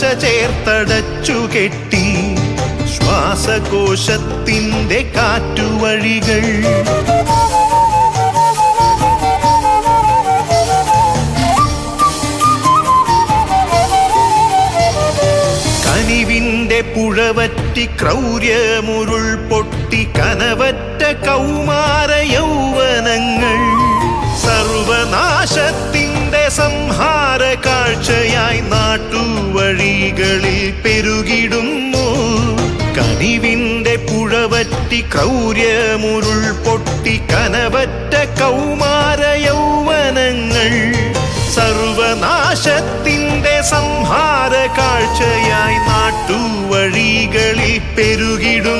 പുകക്കറപ്പശ ചേർത്തടച്ചു കെട്ടി. ശ്വാസകോശത്തിന്റെ കാറ്റുവഴികൾ. കനിവിന്റെ പുഴവറ്റി ക്രൗര്യമുരുൾ പൊട്ടി കനവറ്റ കൗമാര യൗവനങ്ങൾ. സർവനാശത്തിന്റെ സംഹാര കാഴ്ചയായി നാട്ടുവഴികളിൽ ക്രൗര്യമുരുൾ പൊട്ടി കനവറ്റ കൗമാര യൗവനങ്ങൾ സർവനാശത്തിന്റെ സംഹാര കാഴ്ചയായി നാട്ടുവഴികളിൽ പെരുകിടുന്നു